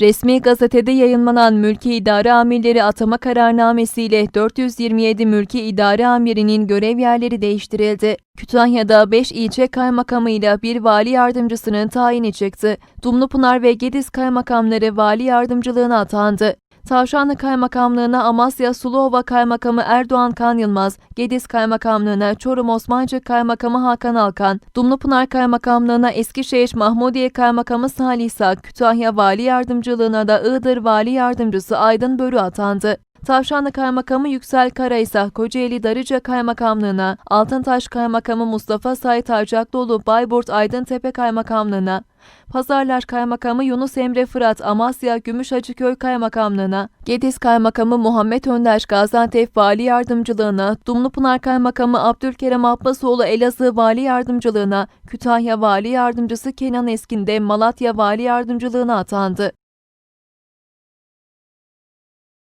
Resmi gazetede yayınlanan mülki idare amirleri atama kararnamesiyle 427 mülki idare amirinin görev yerleri değiştirildi. Kütahya'da 5 ilçe kaymakamıyla bir vali yardımcısının tayini çıktı. Dumlupınar ve Gediz kaymakamları vali yardımcılığına atandı. Tavşanlı Kaymakamlığına Amasya Suluova Kaymakamı Erdoğan Kan Yılmaz, Gediz Kaymakamlığına Çorum Osmancık Kaymakamı Hakan Alkan, Dumlupınar Kaymakamlığına Eskişehir Mahmudiye Kaymakamı Salih Sak, Kütahya Vali Yardımcılığına da Iğdır Vali Yardımcısı Aydın Börü atandı. Tavşanlı Kaymakamı Yüksel Kara ise Kocaeli Darıca Kaymakamlığına, Altıntaş Kaymakamı Mustafa Sait Harcaklıoğlu Bayburt Aydıntepe Kaymakamlığına, Pazarlar Kaymakamı Yunus Emre Fırat Amasya Gümüşhacıköy Kaymakamlığına, Gediz Kaymakamı Muhammed Önder Gaziantep Vali Yardımcılığına, Dumlupınar Kaymakamı Abdülkerem Abbasoğlu Elazığ Vali Yardımcılığına, Kütahya Vali Yardımcısı Kenan Eskin de Malatya Vali Yardımcılığına atandı.